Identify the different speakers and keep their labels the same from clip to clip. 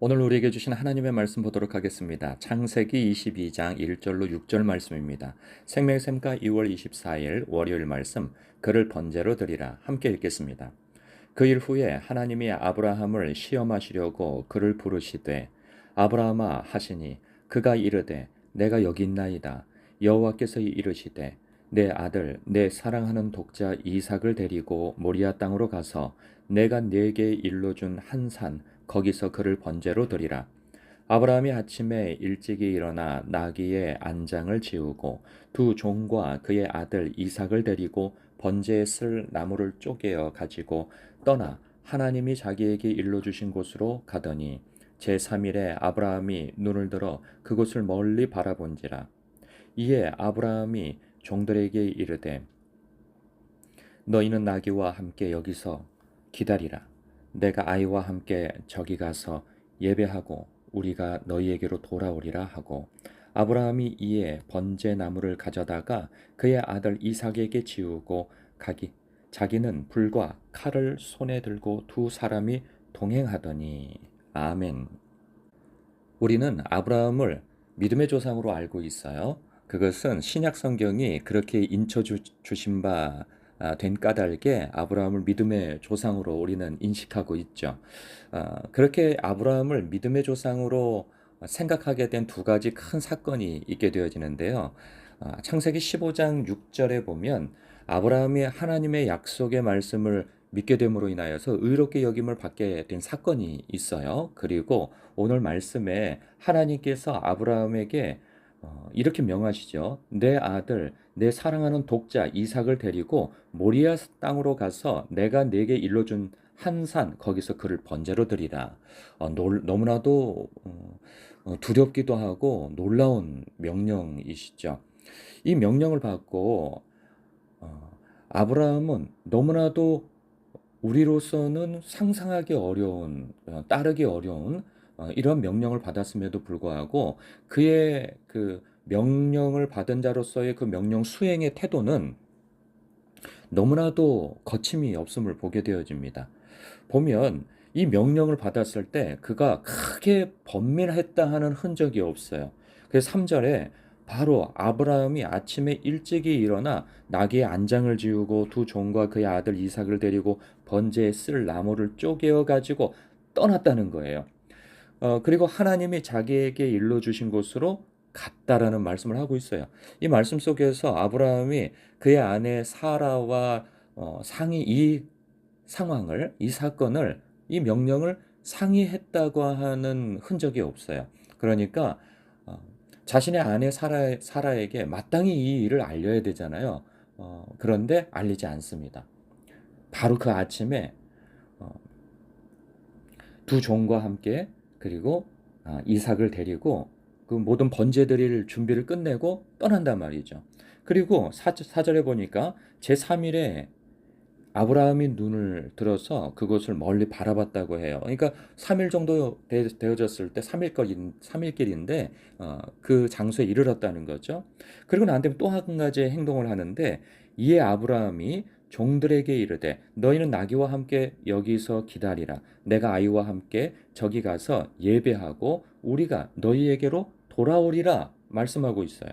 Speaker 1: 오늘 우리에게 주신 하나님의 말씀 보도록 하겠습니다. 창세기 22장 1절로 6절 말씀입니다. 생명샘가 2월 24일 월요일 말씀 그를 번제로 드리라 함께 읽겠습니다. 그 일 후에 하나님이 아브라함을 시험하시려고 그를 부르시되 아브라함아 하시니 그가 이르되 내가 여기 있나이다 여호와께서 이르시되 내 아들 내 사랑하는 독자 이삭을 데리고 모리아 땅으로 가서 내가 네게 일러 준 한 산 거기서 그를 번제로 드리라. 아브라함이 아침에 일찍이 일어나 나귀의 안장을 지우고 두 종과 그의 아들 이삭을 데리고 번제에 쓸 나무를 쪼개어 가지고 떠나 하나님이 자기에게 일러주신 곳으로 가더니 제3일에 아브라함이 눈을 들어 그곳을 멀리 바라본지라. 이에 아브라함이 종들에게 이르되 너희는 나귀와 함께 여기서 기다리라. 내가 아이와 함께 저기 가서 예배하고 우리가 너희에게로 돌아오리라 하고 아브라함이 이에 번제 나무를 가져다가 그의 아들 이삭에게 지우고 가기 자기는 불과 칼을 손에 들고 두 사람이 동행하더니 아멘. 우리는 아브라함을 믿음의 조상으로 알고 있어요. 그것은 신약 성경이 그렇게 인쳐 주신 바 아, 된 까닭에 아브라함을 믿음의 조상으로 우리는 인식하고 있죠. 아, 그렇게 아브라함을 믿음의 조상으로 생각하게 된 두 가지 큰 사건이 있게 되어지는데요. 아, 창세기 15장 6절에 보면 아브라함이 하나님의 약속의 말씀을 믿게 됨으로 인하여서 의롭게 여김을 받게 된 사건이 있어요. 그리고 오늘 말씀에 하나님께서 아브라함에게 어, 이렇게 명하시죠. 내 아들, 내 사랑하는 독자 이삭을 데리고 모리아 땅으로 가서 내가 네게 일러준 한 산 거기서 그를 번제로 드리라. 어, 놀, 너무나도 어, 어, 두렵기도 하고 놀라운 명령이시죠. 이 명령을 받고 어, 아브라함은 너무나도 우리로서는 상상하기 어려운, 어, 따르기 어려운 어, 이런 명령을 받았음에도 불구하고 그의 그 명령을 받은 자로서의 그 명령 수행의 태도는 너무나도 거침이 없음을 보게 되어집니다. 보면 이 명령을 받았을 때 그가 크게 번민했다 하는 흔적이 없어요. 그래서 3절에 바로 아브라함이 아침에 일찍이 일어나 나귀의 안장을 지우고 두 종과 그의 아들 이삭을 데리고 번제에 쓸 나무를 쪼개어 가지고 떠났다는 거예요. 어, 그리고 하나님이 자기에게 일러 주신 곳으로 갔다라는 말씀을 하고 있어요. 이 말씀 속에서 아브라함이 그의 아내 사라와 어, 상의 이 상황을, 이 사건을, 이 명령을 상의했다고 하는 흔적이 없어요. 그러니까 어, 자신의 아내 사라, 사라에게 마땅히 이 일을 알려야 되잖아요. 어, 그런데 알리지 않습니다. 바로 그 아침에 어, 두 종과 함께 그리고 아, 이삭을 데리고 그 모든 번제 드릴 준비를 끝내고 떠난단 말이죠. 그리고 사, 절에 보니까 제3일에 아브라함이 눈을 들어서 그곳을 멀리 바라봤다고 해요. 그러니까 3일 정도 되, 어졌을때 3일거리, 3일길인데 어, 그 장소에 이르렀다는 거죠. 그리고 난 다음에 또 한 가지 행동을 하는데 이에 아브라함이 종들에게 이르되 너희는 나귀와 함께 여기서 기다리라 내가 아이와 함께 저기 가서 예배하고 우리가 너희에게로 돌아오리라 말씀하고 있어요.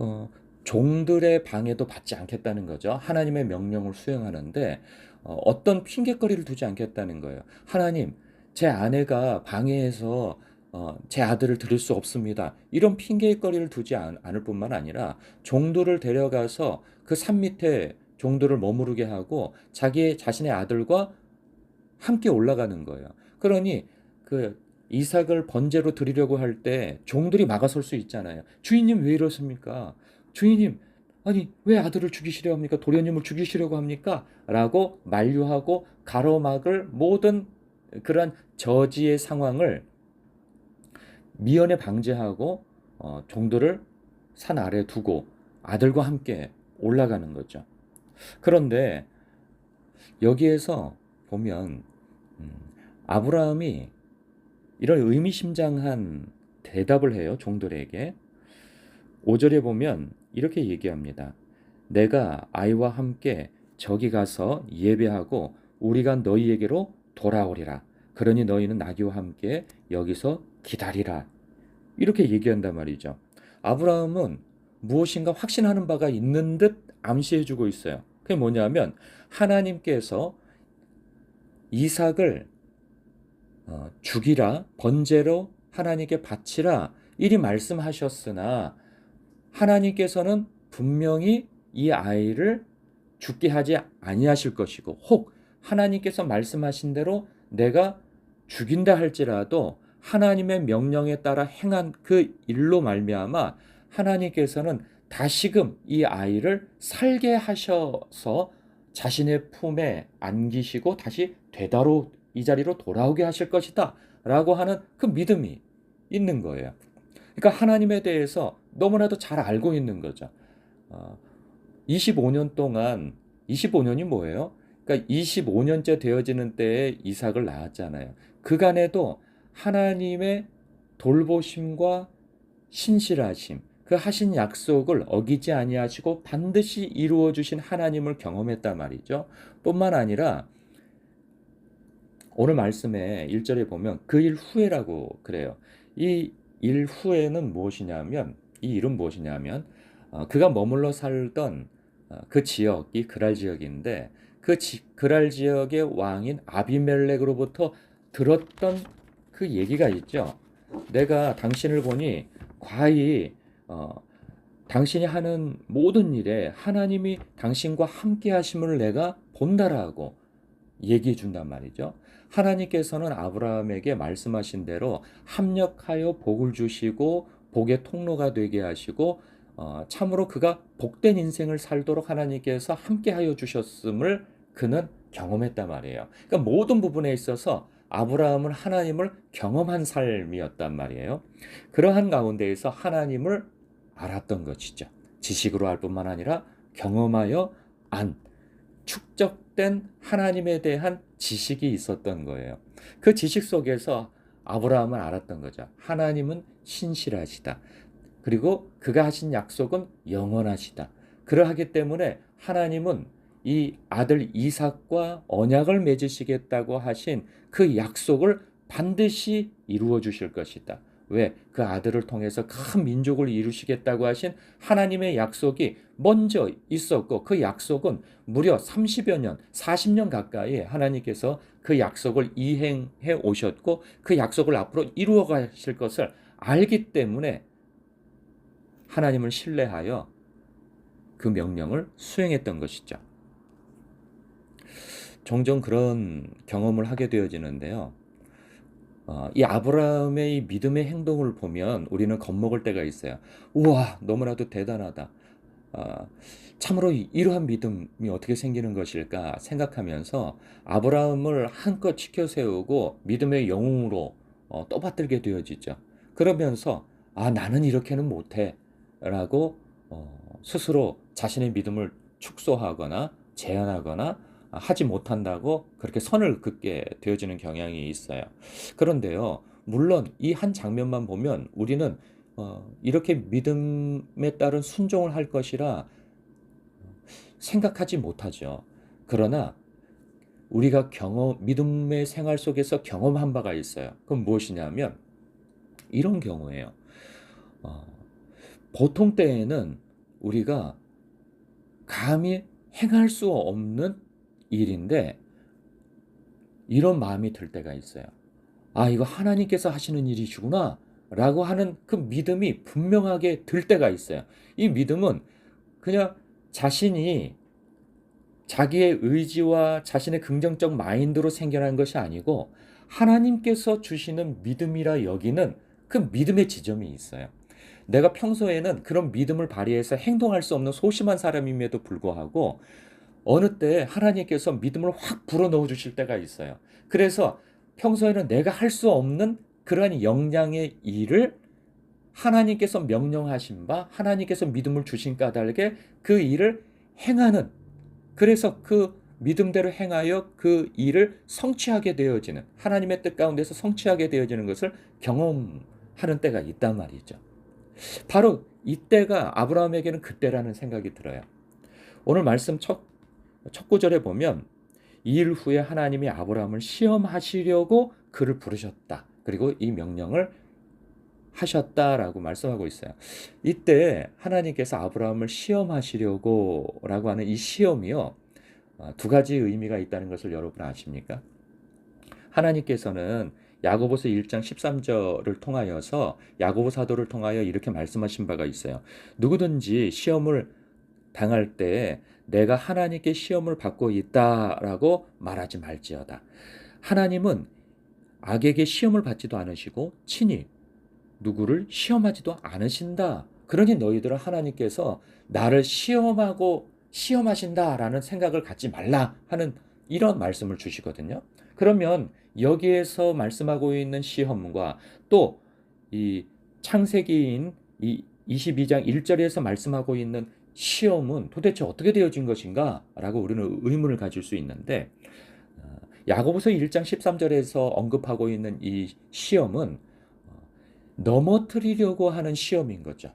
Speaker 1: 어, 종들의 방해도 받지 않겠다는 거죠. 하나님의 명령을 수행하는데 어, 떤 핑계거리를 두지 않겠다는 거예요. 하나님, 제 아내가 방해해서 어, 제 아들을 들을 수 없습니다. 이런 핑계거리를 두지 않, 않을 뿐만 아니라 종들을 데려가서 그 산 밑에 종들을 머무르게 하고 자기 자신의 아들과 함께 올라가는 거예요. 그러니 그 이삭을 번제로 드리려고 할 때 종들이 막아설 수 있잖아요. 주인님 왜 이러십니까? 주인님 아니 왜 아들을 죽이시려 합니까? 도련님을 죽이시려고 합니까? 라고 만류하고 가로막을 모든 그런 저지의 상황을 미연에 방지하고 어, 종들을 산 아래 두고 아들과 함께 올라가는 거죠. 그런데 여기에서 보면 음, 아브라함이 이런 의미심장한 대답을 해요. 종들에게. 5절에 보면 이렇게 얘기합니다. 내가 아이와 함께 저기 가서 예배하고 우리가 너희에게로 돌아오리라. 그러니 너희는 나귀와 함께 여기서 기다리라. 이렇게 얘기한단 말이죠. 아브라함은 무엇인가 확신하는 바가 있는 듯 암시해 주고 있어요. 그게 뭐냐면 하나님께서 이삭을 어, 죽이라 번제로 하나님께 바치라 이리 말씀하셨으나 하나님께서는 분명히 이 아이를 죽게 하지 아니하실 것이고 혹 하나님께서 말씀하신 대로 내가 죽인다 할지라도 하나님의 명령에 따라 행한 그 일로 말미암아 하나님께서는 다시금 이 아이를 살게 하셔서 자신의 품에 안기시고 다시 되다로 이 자리로 돌아오게 하실 것이다 라고 하는 그 믿음이 있는 거예요. 그러니까 하나님에 대해서 너무나도 잘 알고 있는 거죠. 어, 25년 동안 25년이 뭐예요? 그러니까 25년째 되어지는 때에 이삭을 낳았잖아요. 그간에도 하나님의 돌보심과 신실하심, 그 하신 약속을 어기지 아니하시고 반드시 이루어 주신 하나님을 경험했단 말이죠. 뿐만 아니라 오늘 말씀에 1절에 보면 그 일 후에라고 그래요. 이 일 후에는 무엇이냐면 이 일은 무엇이냐면 어, 그가 머물러 살던 어, 그 지역이 그랄 지역인데 그 지, 그랄 지역의 왕인 아비멜렉으로부터 들었던 그 얘기가 있죠. 내가 당신을 보니 과히 어, 당신이 하는 모든 일에 하나님이 당신과 함께 하심을 내가 본다라고 얘기해 준단 말이죠. 하나님께서는 아브라함에게 말씀하신 대로 합력하여 복을 주시고 복의 통로가 되게 하시고 어, 참으로 그가 복된 인생을 살도록 하나님께서 함께하여 주셨음을 그는 경험했단 말이에요. 그러니까 모든 부분에 있어서 아브라함은 하나님을 경험한 삶이었단 말이에요. 그러한 가운데에서 하나님을 알았던 것이죠. 지식으로 알 뿐만 아니라 경험하여 안 축적된 하나님에 대한 지식이 있었던 거예요. 그 지식 속에서 아브라함은 알았던 거죠. 하나님은 신실하시다. 그리고 그가 하신 약속은 영원하시다. 그러하기 때문에 하나님은 이 아들 이삭과 언약을 맺으시겠다고 하신 그 약속을 반드시 이루어 주실 것이다. 왜? 그 아들을 통해서 큰 민족을 이루시겠다고 하신 하나님의 약속이 먼저 있었고 그 약속은 무려 30여 년, 40년 가까이 하나님께서 그 약속을 이행해 오셨고 그 약속을 앞으로 이루어 가실 것을 알기 때문에 하나님을 신뢰하여 그 명령을 수행했던 것이죠. 종종 그런 경험을 하게 되어지는데요. 어, 이 아브라함의 이 믿음의 행동을 보면 우리는 겁먹을 때가 있어요. 우와, 너무나도 대단하다. 어, 참으로 이러한 믿음이 어떻게 생기는 것일까 생각하면서 아브라함을 한껏 치켜 세우고 믿음의 영웅으로 어, 떠받들게 되어지죠. 그러면서 아, 나는 이렇게는 못해. 라고 어, 스스로 자신의 믿음을 축소하거나 제한하거나 하지 못한다고 그렇게 선을 긋게 되어지는 경향이 있어요. 그런데요, 물론 이 한 장면만 보면 우리는 어, 이렇게 믿음에 따른 순종을 할 것이라 생각하지 못하죠. 그러나 우리가 경험, 믿음의 생활 속에서 경험한 바가 있어요. 그건 무엇이냐면 이런 경우예요. 어, 보통 때에는 우리가 감히 행할 수 없는 일인데 이런 마음이 들 때가 있어요. 아, 이거 하나님께서 하시는 일이시구나. 라고 하는 그 믿음이 분명하게 들 때가 있어요. 이 믿음은 그냥 자신이 자기의 의지와 자신의 긍정적 마인드로 생겨난 것이 아니고 하나님께서 주시는 믿음이라 여기는 그 믿음의 지점이 있어요. 내가 평소에는 그런 믿음을 발휘해서 행동할 수 없는 소심한 사람임에도 불구하고 어느 때 하나님께서 믿음을 확 불어넣어 주실 때가 있어요. 그래서 평소에는 내가 할 수 없는 그러한 역량의 일을 하나님께서 명령하신 바 하나님께서 믿음을 주신 까닭에 그 일을 행하는 그래서 그 믿음대로 행하여 그 일을 성취하게 되어지는 하나님의 뜻 가운데서 성취하게 되어지는 것을 경험하는 때가 있단 말이죠. 바로 이때가 아브라함에게는 그때라는 생각이 들어요. 오늘 말씀 첫, 첫 구절에 보면 일 후에 하나님이 아브라함을 시험하시려고 그를 부르셨다. 그리고 이 명령을 하셨다라고 말씀하고 있어요. 이때 하나님께서 아브라함을 시험하시려고라고 하는 이 시험이요. 어, 두 가지 의미가 있다는 것을 여러분 아십니까? 하나님께서는 야고보서 1장 13절을 통하여서 야고보 사도를 통하여 이렇게 말씀하신 바가 있어요. 누구든지 시험을 당할 때 내가 하나님께 시험을 받고 있다라고 말하지 말지어다. 하나님은 악에게 시험을 받지도 않으시고 친히 누구를 시험하지도 않으신다. 그러니 너희들은 하나님께서 나를 시험하고 시험하신다라는 생각을 갖지 말라 하는 이런 말씀을 주시거든요. 그러면 여기에서 말씀하고 있는 시험과 또 이 창세기인 이 22장 1절에서 말씀하고 있는 시험은 도대체 어떻게 되어진 것인가? 라고 우리는 의문을 가질 수 있는데 어, 야고보서 1장 13절에서 언급하고 있는 이 시험은 어, 넘어뜨리려고 하는 시험인 거죠.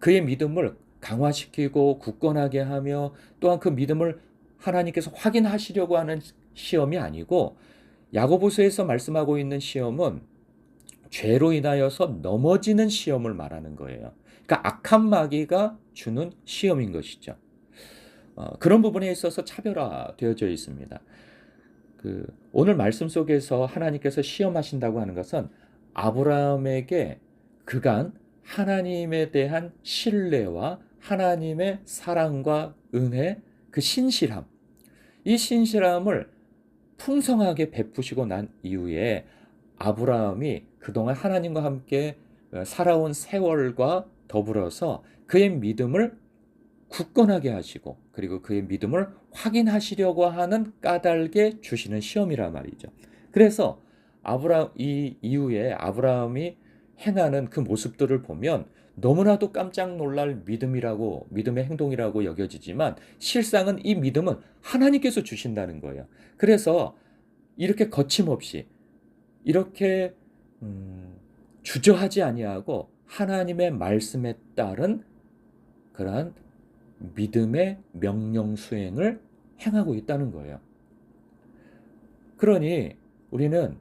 Speaker 1: 그의 믿음을 강화시키고 굳건하게 하며 또한 그 믿음을 하나님께서 확인하시려고 하는 시험이 아니고 야고보서에서 말씀하고 있는 시험은 죄로 인하여서 넘어지는 시험을 말하는 거예요. 그러니까 악한 마귀가 주는 시험인 것이죠. 어, 그런 부분에 있어서 차별화되어져 있습니다. 그 오늘 말씀 속에서 하나님께서 시험하신다고 하는 것은 아브라함에게 그간 하나님에 대한 신뢰와 하나님의 사랑과 은혜, 그 신실함, 이 신실함을 풍성하게 베푸시고 난 이후에 아브라함이 그동안 하나님과 함께 살아온 세월과 더불어서 그의 믿음을 굳건하게 하시고 그리고 그의 믿음을 확인하시려고 하는 까닭에 주시는 시험이라 말이죠. 그래서 아브라함 이 이후에 아브라함이 행하는 그 모습들을 보면 너무나도 깜짝 놀랄 믿음이라고 믿음의 행동이라고 여겨지지만 실상은 이 믿음은 하나님께서 주신다는 거예요. 그래서 이렇게 거침없이 이렇게 음, 주저하지 아니하고 하나님의 말씀에 따른 그러한 믿음의 명령 수행을 행하고 있다는 거예요. 그러니 우리는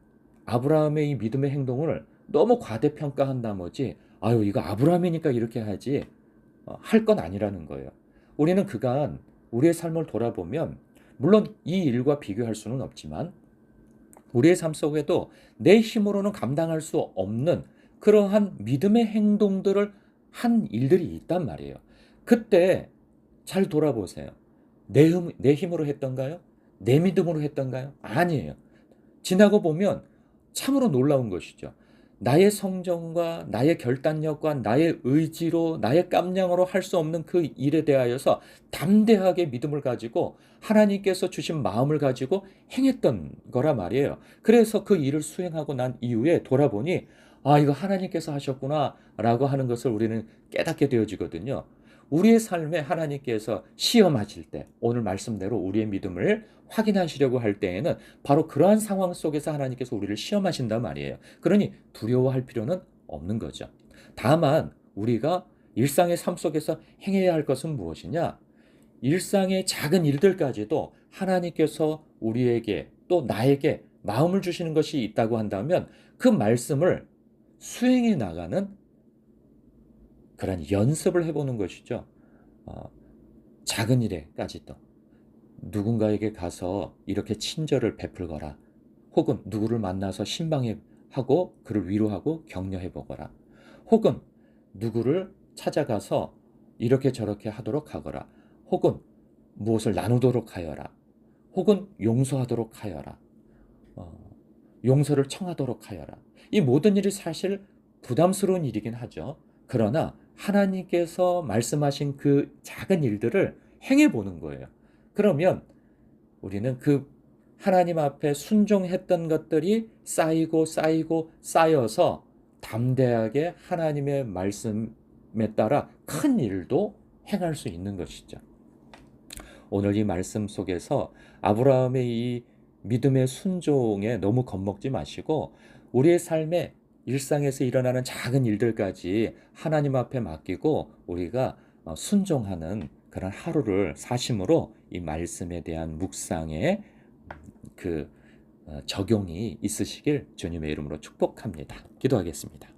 Speaker 1: 아브라함의 이 믿음의 행동을 너무 과대평가한 나머지 아유 이거 아브라함이니까 이렇게 하지 어, 할건 아니라는 거예요. 우리는 그간 우리의 삶을 돌아보면 물론 이 일과 비교할 수는 없지만 우리의 삶 속에도 내 힘으로는 감당할 수 없는 그러한 믿음의 행동들을 한 일들이 있단 말이에요. 그때 잘 돌아보세요. 내, 힘, 내 힘으로 했던가요? 내 믿음으로 했던가요? 아니에요. 지나고 보면 참으로 놀라운 것이죠. 나의 성정과 나의 결단력과 나의 의지로 나의 깜냥으로 할 수 없는 그 일에 대하여서 담대하게 믿음을 가지고 하나님께서 주신 마음을 가지고 행했던 거라 말이에요. 그래서 그 일을 수행하고 난 이후에 돌아보니 아, 이거 하나님께서 하셨구나 라고 하는 것을 우리는 깨닫게 되어지거든요. 우리의 삶에 하나님께서 시험하실 때 오늘 말씀대로 우리의 믿음을 확인하시려고 할 때에는 바로 그러한 상황 속에서 하나님께서 우리를 시험하신단 말이에요. 그러니 두려워할 필요는 없는 거죠. 다만 우리가 일상의 삶 속에서 행해야 할 것은 무엇이냐? 일상의 작은 일들까지도 하나님께서 우리에게 또 나에게 마음을 주시는 것이 있다고 한다면 그 말씀을 수행해 나가는 그런 연습을 해보는 것이죠. 어, 작은 일에까지도 누군가에게 가서 이렇게 친절을 베풀거라. 혹은 누구를 만나서 신방해 하고 그를 위로하고 격려해 보거라. 혹은 누구를 찾아가서 이렇게 저렇게 하도록 하거라. 혹은 무엇을 나누도록 하여라. 혹은 용서하도록 하여라. 어, 용서를 청하도록 하여라. 이 모든 일이 사실 부담스러운 일이긴 하죠. 그러나 하나님께서 말씀하신 그 작은 일들을 행해 보는 거예요. 그러면 우리는 그 하나님 앞에 순종했던 것들이 쌓이고 쌓이고 쌓여서 담대하게 하나님의 말씀에 따라 큰 일도 행할 수 있는 것이죠. 오늘 이 말씀 속에서 아브라함의 이 믿음의 순종에 너무 겁먹지 마시고 우리의 삶에 일상에서 일어나는 작은 일들까지 하나님 앞에 맡기고 우리가 어, 순종하는 그런 하루를 사심으로 이 말씀에 대한 묵상에 그 어, 적용이 있으시길 주님의 이름으로 축복합니다. 기도하겠습니다.